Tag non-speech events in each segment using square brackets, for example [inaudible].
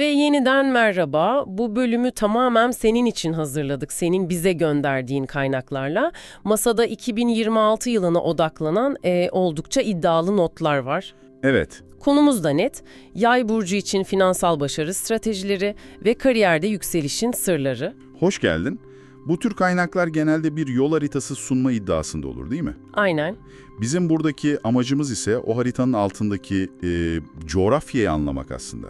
Ve yeniden merhaba. Bu bölümü tamamen senin için hazırladık. Senin bize gönderdiğin kaynaklarla. Masada 2026 yılına odaklanan e, oldukça iddialı notlar var. Evet, Konumuz da net. Yay burcu için finansal başarı stratejileri ve kariyerde yükselişin sırları. hoş geldin. Bu tür kaynaklar genelde bir yol haritası sunma iddiasında olur değil mi? Aynen. Bizim buradaki amacımız ise o haritanın altındaki e, coğrafyayı anlamak aslında.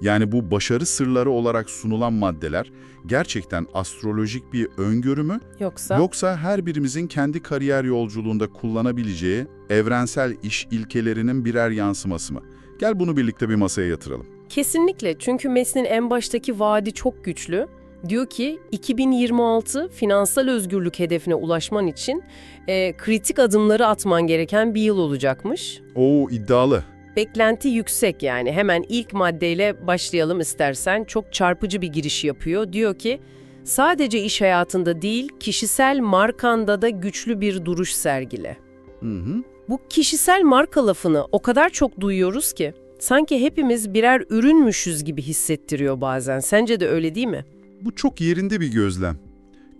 Yani bu başarı sırları olarak sunulan maddeler gerçekten astrolojik bir öngörü mü Yoksa yoksa her birimizin kendi kariyer yolculuğunda kullanabileceği evrensel iş ilkelerinin birer yansıması mı? Gel bunu birlikte bir masaya yatıralım. kesinlikle çünkü Mes'in en baştaki vaadi çok güçlü. Diyor ki 2026 finansal özgürlük hedefine ulaşman için e, kritik adımları atman gereken bir yıl olacakmış. Oo iddialı. Beklenti yüksek yani. Hemen ilk maddeyle başlayalım istersen. Çok çarpıcı bir giriş yapıyor. Diyor ki, sadece iş hayatında değil, kişisel markanda da güçlü bir duruş sergile. Hı hı. Bu kişisel marka lafını o kadar çok duyuyoruz ki, sanki hepimiz birer ürünmüşüz gibi hissettiriyor bazen. Sence de öyle değil mi? Bu çok yerinde bir gözlem.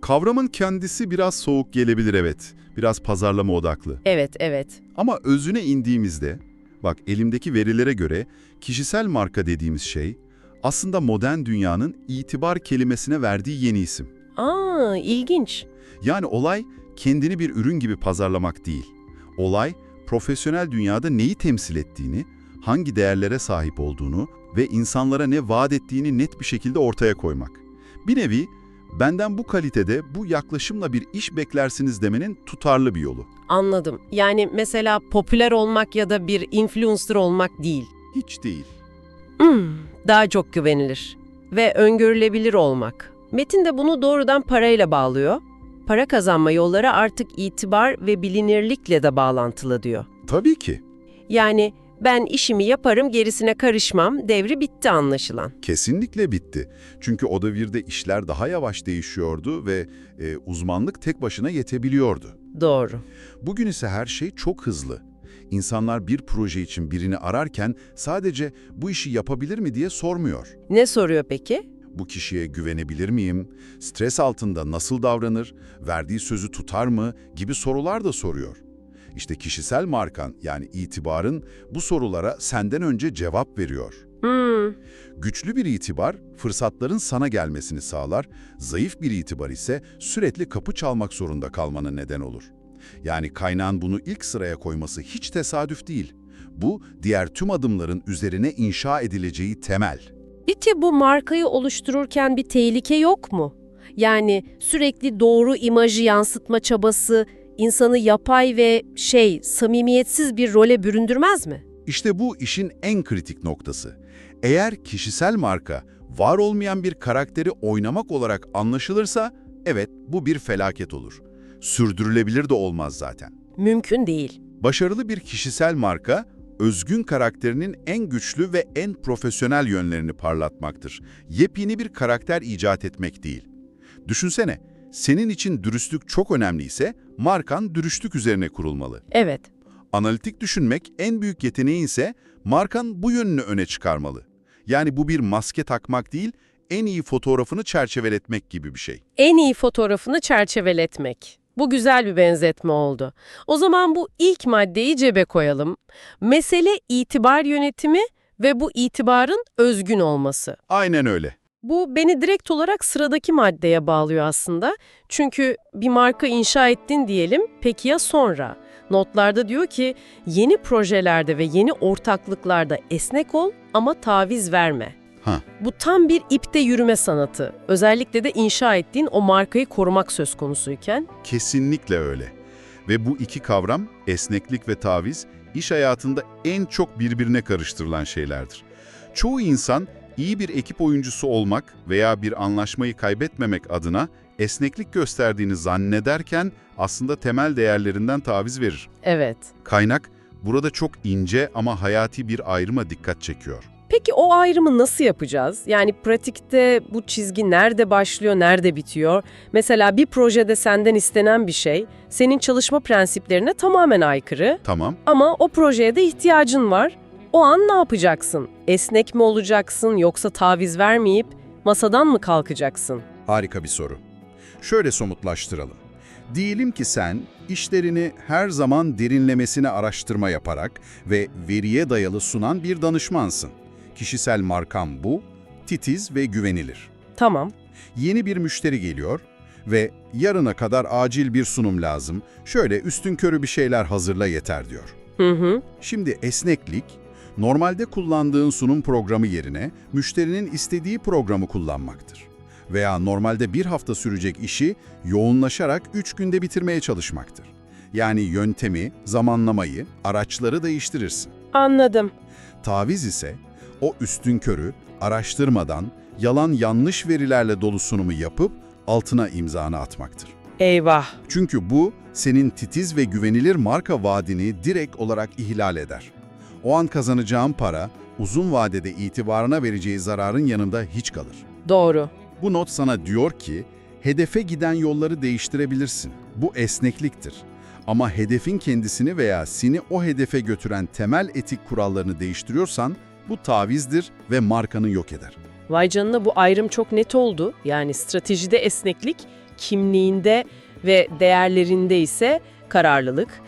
Kavramın kendisi biraz soğuk gelebilir evet. Biraz pazarlama odaklı. Evet, evet. Ama özüne indiğimizde, bak elimdeki verilere göre kişisel marka dediğimiz şey aslında modern dünyanın itibar kelimesine verdiği yeni isim. Aa, ilginç. Yani olay kendini bir ürün gibi pazarlamak değil. Olay profesyonel dünyada neyi temsil ettiğini, hangi değerlere sahip olduğunu ve insanlara ne vaat ettiğini net bir şekilde ortaya koymak. Bir nevi benden bu kalitede bu yaklaşımla bir iş beklersiniz demenin tutarlı bir yolu. Anladım. Yani mesela popüler olmak ya da bir influencer olmak değil. Hiç değil. Hmm, daha çok güvenilir ve öngörülebilir olmak. Metin de bunu doğrudan parayla bağlıyor. Para kazanma yolları artık itibar ve bilinirlikle de bağlantılı diyor. Tabii ki. Yani ben işimi yaparım gerisine karışmam devri bitti anlaşılan. Kesinlikle bitti. Çünkü o devirde işler daha yavaş değişiyordu ve e, uzmanlık tek başına yetebiliyordu. Doğru. Bugün ise her şey çok hızlı. İnsanlar bir proje için birini ararken sadece bu işi yapabilir mi diye sormuyor. Ne soruyor peki? Bu kişiye güvenebilir miyim? Stres altında nasıl davranır? Verdiği sözü tutar mı? gibi sorular da soruyor. İşte kişisel markan yani itibarın bu sorulara senden önce cevap veriyor. Hmm, Güçlü bir itibar, fırsatların sana gelmesini sağlar, zayıf bir itibar ise sürekli kapı çalmak zorunda kalmana neden olur. Yani kaynağın bunu ilk sıraya koyması hiç tesadüf değil. Bu, diğer tüm adımların üzerine inşa edileceği temel. Peki bu markayı oluştururken bir tehlike yok mu? Yani sürekli doğru imajı yansıtma çabası insanı yapay ve şey, samimiyetsiz bir role büründürmez mi? İşte bu işin en kritik noktası. Eğer kişisel marka, var olmayan bir karakteri oynamak olarak anlaşılırsa, evet bu bir felaket olur. Sürdürülebilir de olmaz zaten. Mümkün değil. Başarılı bir kişisel marka, özgün karakterinin en güçlü ve en profesyonel yönlerini parlatmaktır. Yepyeni bir karakter icat etmek değil. Düşünsene, senin için dürüstlük çok önemliyse, markan dürüstlük üzerine kurulmalı. Evet. Analitik düşünmek en büyük yeteneğin ise markan bu yönünü öne çıkarmalı. Yani bu bir maske takmak değil, en iyi fotoğrafını çerçeveletmek gibi bir şey. En iyi fotoğrafını çerçeveletmek. Bu güzel bir benzetme oldu. O zaman bu ilk maddeyi cebe koyalım. Mesele itibar yönetimi ve bu itibarın özgün olması. Aynen öyle. Bu beni direkt olarak sıradaki maddeye bağlıyor aslında. Çünkü bir marka inşa ettin diyelim, peki ya sonra? Notlarda diyor ki, yeni projelerde ve yeni ortaklıklarda esnek ol ama taviz verme. Ha. Bu tam bir ipte yürüme sanatı. Özellikle de inşa ettiğin o markayı korumak söz konusuyken. Kesinlikle öyle. Ve bu iki kavram, esneklik ve taviz, iş hayatında en çok birbirine karıştırılan şeylerdir. Çoğu insan iyi bir ekip oyuncusu olmak veya bir anlaşmayı kaybetmemek adına esneklik gösterdiğini zannederken aslında temel değerlerinden taviz verir. Evet. Kaynak burada çok ince ama hayati bir ayrıma dikkat çekiyor. Peki o ayrımı nasıl yapacağız? Yani pratikte bu çizgi nerede başlıyor, nerede bitiyor? Mesela bir projede senden istenen bir şey, senin çalışma prensiplerine tamamen aykırı Tamam, ama o projeye de ihtiyacın var. O an ne yapacaksın? Esnek mi olacaksın yoksa taviz vermeyip masadan mı kalkacaksın? Harika bir soru. Şöyle somutlaştıralım. Diyelim ki sen işlerini her zaman derinlemesine araştırma yaparak ve veriye dayalı sunan bir danışmansın. Kişisel markam bu, titiz ve güvenilir. Tamam. Yeni bir müşteri geliyor ve yarına kadar acil bir sunum lazım, şöyle üstünkörü bir şeyler hazırla yeter diyor. Hı hı. Şimdi esneklik, normalde kullandığın sunum programı yerine müşterinin istediği programı kullanmaktır. Veya normalde bir hafta sürecek işi yoğunlaşarak üç günde bitirmeye çalışmaktır. Yani yöntemi, zamanlamayı, araçları değiştirirsin. Anladım. Taviz ise o üstünkörü, araştırmadan, yalan yanlış verilerle dolu sunumu yapıp altına imzanı atmaktır. Eyvah. Çünkü bu senin titiz ve güvenilir marka vaadini direkt olarak ihlal eder. O an kazanacağın para uzun vadede itibarına vereceği zararın yanında hiç kalır. Doğru. Bu not sana diyor ki hedefe giden yolları değiştirebilirsin. Bu esnekliktir. Ama hedefin kendisini veya seni o hedefe götüren temel etik kurallarını değiştiriyorsan bu tavizdir ve markanı yok eder. Vay canına bu ayrım çok net oldu. Yani stratejide esneklik, kimliğinde ve değerlerinde ise kararlılık.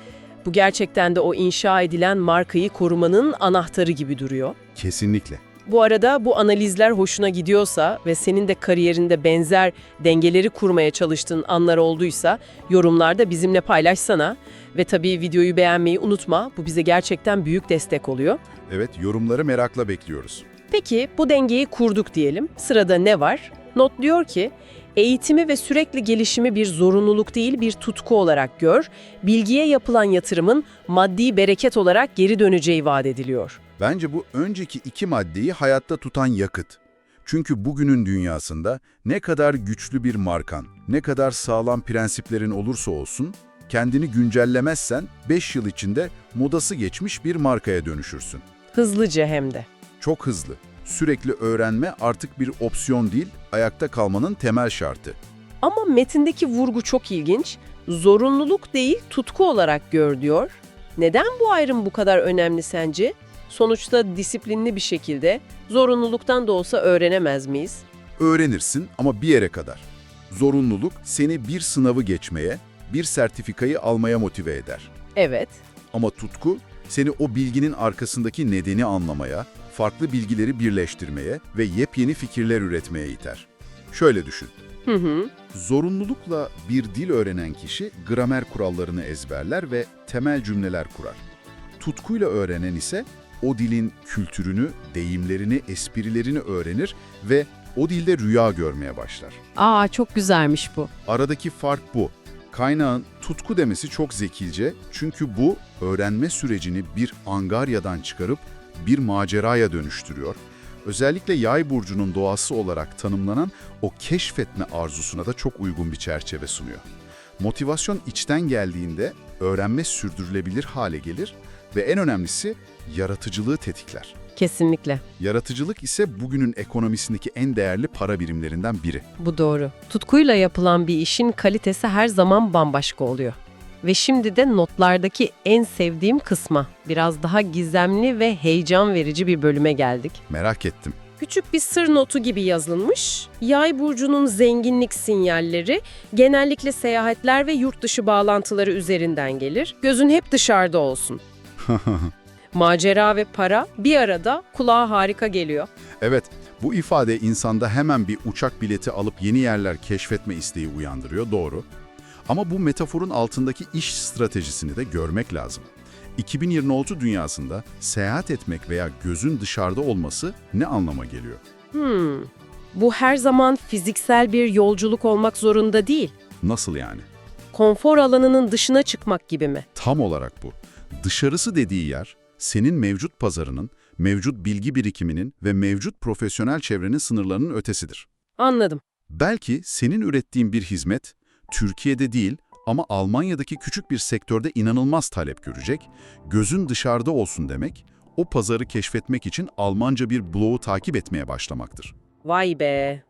Bu gerçekten de o inşa edilen markayı korumanın anahtarı gibi duruyor. Kesinlikle. Bu arada bu analizler hoşuna gidiyorsa ve senin de kariyerinde benzer dengeleri kurmaya çalıştığın anlar olduysa yorumlarda bizimle paylaşsana. Ve tabii videoyu beğenmeyi unutma. Bu bize gerçekten büyük destek oluyor. Evet, yorumları merakla bekliyoruz. Peki bu dengeyi kurduk diyelim. Sırada ne var? Not diyor ki, eğitimi ve sürekli gelişimi bir zorunluluk değil bir tutku olarak gör, bilgiye yapılan yatırımın maddi bereket olarak geri döneceği vaat ediliyor. Bence bu önceki iki maddeyi hayatta tutan yakıt. Çünkü bugünün dünyasında ne kadar güçlü bir markan, ne kadar sağlam prensiplerin olursa olsun, kendini güncellemezsen 5 yıl içinde modası geçmiş bir markaya dönüşürsün. Hızlıca hem de. Çok hızlı. Sürekli öğrenme artık bir opsiyon değil, ayakta kalmanın temel şartı. Ama metindeki vurgu çok ilginç. Zorunluluk değil, tutku olarak gör diyor. Neden bu ayrım bu kadar önemli sence? Sonuçta disiplinli bir şekilde zorunluluktan da olsa öğrenemez miyiz? Öğrenirsin ama bir yere kadar. Zorunluluk seni bir sınavı geçmeye, bir sertifikayı almaya motive eder. Evet. Ama tutku seni o bilginin arkasındaki nedeni anlamaya, farklı bilgileri birleştirmeye ve yepyeni fikirler üretmeye iter. Şöyle düşün. Hı hı. Zorunlulukla bir dil öğrenen kişi gramer kurallarını ezberler ve temel cümleler kurar. Tutkuyla öğrenen ise o dilin kültürünü, deyimlerini, esprilerini öğrenir ve o dilde rüya görmeye başlar. Aa çok güzelmiş bu. Aradaki fark bu. Kaynağın tutku demesi çok zekice çünkü bu öğrenme sürecini bir angaryadan çıkarıp bir maceraya dönüştürüyor. Özellikle yay burcunun doğası olarak tanımlanan o keşfetme arzusuna da çok uygun bir çerçeve sunuyor. Motivasyon içten geldiğinde öğrenme sürdürülebilir hale gelir ve en önemlisi yaratıcılığı tetikler. Kesinlikle. Yaratıcılık ise bugünün ekonomisindeki en değerli para birimlerinden biri. Bu doğru. Tutkuyla yapılan bir işin kalitesi her zaman bambaşka oluyor. Ve şimdi de notlardaki en sevdiğim kısma, biraz daha gizemli ve heyecan verici bir bölüme geldik. Merak ettim. Küçük bir sır notu gibi yazılmış. Yay burcunun zenginlik sinyalleri genellikle seyahatler ve yurt dışı bağlantıları üzerinden gelir. Gözün hep dışarıda olsun. [laughs] Macera ve para bir arada kulağa harika geliyor. Evet, bu ifade insanda hemen bir uçak bileti alıp yeni yerler keşfetme isteği uyandırıyor, doğru. Ama bu metaforun altındaki iş stratejisini de görmek lazım. 2026 dünyasında seyahat etmek veya gözün dışarıda olması ne anlama geliyor? Hmm. Bu her zaman fiziksel bir yolculuk olmak zorunda değil. Nasıl yani? Konfor alanının dışına çıkmak gibi mi? Tam olarak bu. Dışarısı dediği yer, senin mevcut pazarının, mevcut bilgi birikiminin ve mevcut profesyonel çevrenin sınırlarının ötesidir. Anladım. Belki senin ürettiğin bir hizmet, Türkiye'de değil ama Almanya'daki küçük bir sektörde inanılmaz talep görecek, gözün dışarıda olsun demek, o pazarı keşfetmek için Almanca bir blogu takip etmeye başlamaktır. Vay be.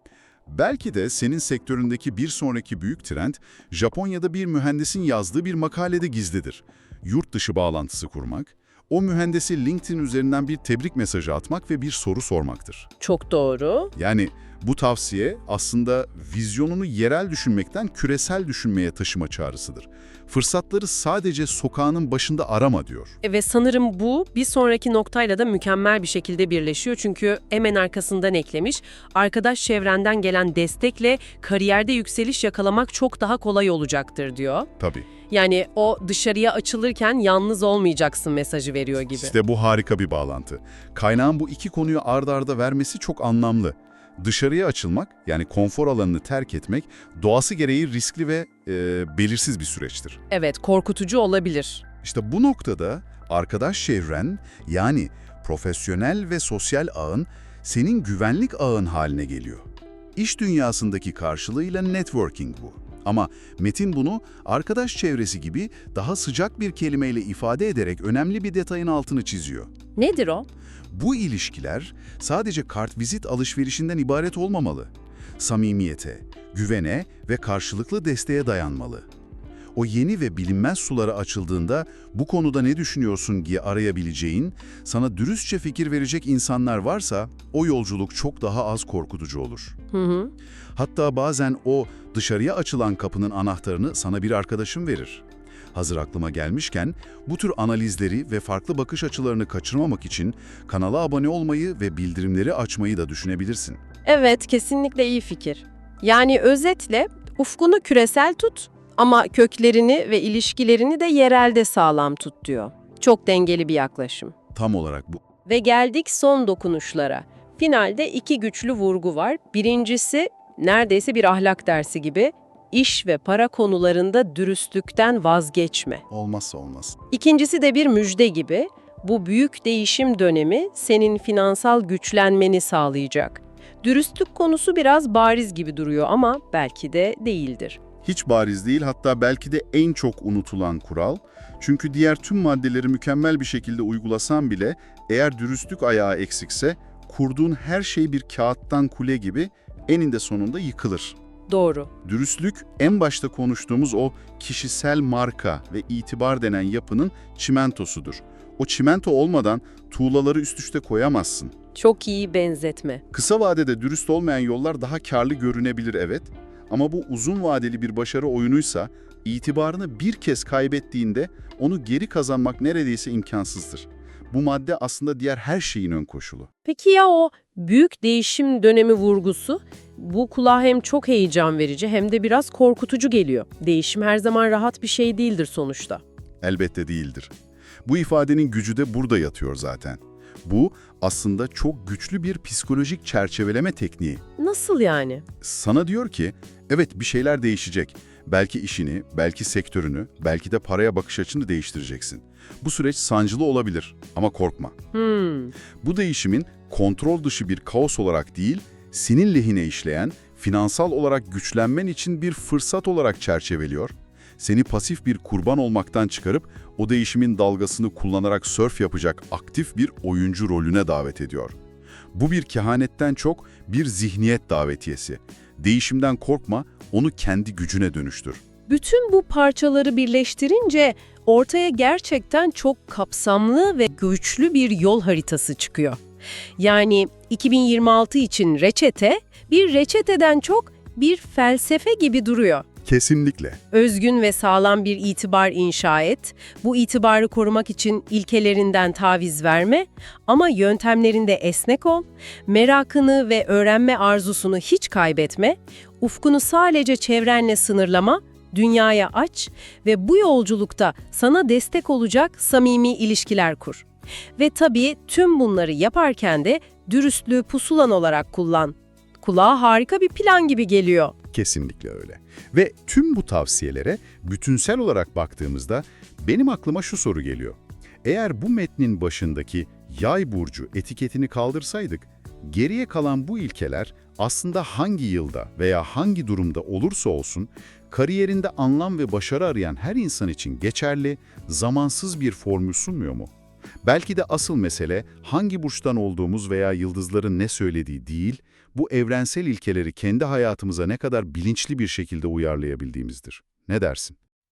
Belki de senin sektöründeki bir sonraki büyük trend, Japonya'da bir mühendisin yazdığı bir makalede gizlidir. Yurt dışı bağlantısı kurmak, o mühendisi LinkedIn üzerinden bir tebrik mesajı atmak ve bir soru sormaktır. Çok doğru. Yani bu tavsiye aslında vizyonunu yerel düşünmekten küresel düşünmeye taşıma çağrısıdır. Fırsatları sadece sokağının başında arama diyor. E, Ve sanırım bu bir sonraki noktayla da mükemmel bir şekilde birleşiyor. Çünkü hemen arkasından eklemiş, arkadaş çevrenden gelen destekle kariyerde yükseliş yakalamak çok daha kolay olacaktır diyor. Tabii. Yani o dışarıya açılırken yalnız olmayacaksın mesajı veriyor gibi. İşte bu harika bir bağlantı. Kaynağın bu iki konuyu ard arda vermesi çok anlamlı. Dışarıya açılmak, yani konfor alanını terk etmek, doğası gereği riskli ve e, belirsiz bir süreçtir. Evet, korkutucu olabilir. İşte bu noktada arkadaş çevren, yani profesyonel ve sosyal ağın senin güvenlik ağın haline geliyor. İş dünyasındaki karşılığıyla networking bu. Ama Metin bunu arkadaş çevresi gibi daha sıcak bir kelimeyle ifade ederek önemli bir detayın altını çiziyor. Nedir o? Bu ilişkiler sadece kartvizit alışverişinden ibaret olmamalı. Samimiyete, güvene ve karşılıklı desteğe dayanmalı. O yeni ve bilinmez sulara açıldığında bu konuda ne düşünüyorsun diye arayabileceğin, sana dürüstçe fikir verecek insanlar varsa o yolculuk çok daha az korkutucu olur. Hı hı. Hatta bazen o dışarıya açılan kapının anahtarını sana bir arkadaşım verir. Hazır aklıma gelmişken bu tür analizleri ve farklı bakış açılarını kaçırmamak için kanala abone olmayı ve bildirimleri açmayı da düşünebilirsin. Evet, kesinlikle iyi fikir. Yani özetle ufkunu küresel tut ama köklerini ve ilişkilerini de yerelde sağlam tut diyor. Çok dengeli bir yaklaşım. Tam olarak bu. Ve geldik son dokunuşlara. Finalde iki güçlü vurgu var. Birincisi neredeyse bir ahlak dersi gibi iş ve para konularında dürüstlükten vazgeçme. Olmazsa olmaz. İkincisi de bir müjde gibi bu büyük değişim dönemi senin finansal güçlenmeni sağlayacak. Dürüstlük konusu biraz bariz gibi duruyor ama belki de değildir. Hiç bariz değil hatta belki de en çok unutulan kural. Çünkü diğer tüm maddeleri mükemmel bir şekilde uygulasan bile eğer dürüstlük ayağı eksikse kurduğun her şey bir kağıttan kule gibi eninde sonunda yıkılır. Doğru. Dürüstlük en başta konuştuğumuz o kişisel marka ve itibar denen yapının çimentosudur. O çimento olmadan tuğlaları üst üste koyamazsın. Çok iyi benzetme. Kısa vadede dürüst olmayan yollar daha karlı görünebilir evet ama bu uzun vadeli bir başarı oyunuysa itibarını bir kez kaybettiğinde onu geri kazanmak neredeyse imkansızdır. Bu madde aslında diğer her şeyin ön koşulu. Peki ya o büyük değişim dönemi vurgusu? Bu kulağa hem çok heyecan verici hem de biraz korkutucu geliyor. Değişim her zaman rahat bir şey değildir sonuçta. Elbette değildir. Bu ifadenin gücü de burada yatıyor zaten. Bu aslında çok güçlü bir psikolojik çerçeveleme tekniği. Nasıl yani? Sana diyor ki, evet bir şeyler değişecek. Belki işini, belki sektörünü, belki de paraya bakış açını değiştireceksin. Bu süreç sancılı olabilir ama korkma. Hmm, Bu değişimin kontrol dışı bir kaos olarak değil, senin lehine işleyen, finansal olarak güçlenmen için bir fırsat olarak çerçeveliyor. Seni pasif bir kurban olmaktan çıkarıp o değişimin dalgasını kullanarak sörf yapacak aktif bir oyuncu rolüne davet ediyor. Bu bir kehanetten çok bir zihniyet davetiyesi. Değişimden korkma, onu kendi gücüne dönüştür. Bütün bu parçaları birleştirince ortaya gerçekten çok kapsamlı ve güçlü bir yol haritası çıkıyor. Yani 2026 için reçete bir reçeteden çok bir felsefe gibi duruyor. Kesinlikle. Özgün ve sağlam bir itibar inşa et, bu itibarı korumak için ilkelerinden taviz verme ama yöntemlerinde esnek ol, merakını ve öğrenme arzusunu hiç kaybetme, ufkunu sadece çevrenle sınırlama, dünyaya aç ve bu yolculukta sana destek olacak samimi ilişkiler kur. Ve tabii tüm bunları yaparken de dürüstlüğü pusulan olarak kullan. Kulağa harika bir plan gibi geliyor. Kesinlikle öyle. Ve tüm bu tavsiyelere bütünsel olarak baktığımızda benim aklıma şu soru geliyor. Eğer bu metnin başındaki yay burcu etiketini kaldırsaydık, geriye kalan bu ilkeler aslında hangi yılda veya hangi durumda olursa olsun kariyerinde anlam ve başarı arayan her insan için geçerli, zamansız bir formül sunmuyor mu? Belki de asıl mesele hangi burçtan olduğumuz veya yıldızların ne söylediği değil, bu evrensel ilkeleri kendi hayatımıza ne kadar bilinçli bir şekilde uyarlayabildiğimizdir. Ne dersin?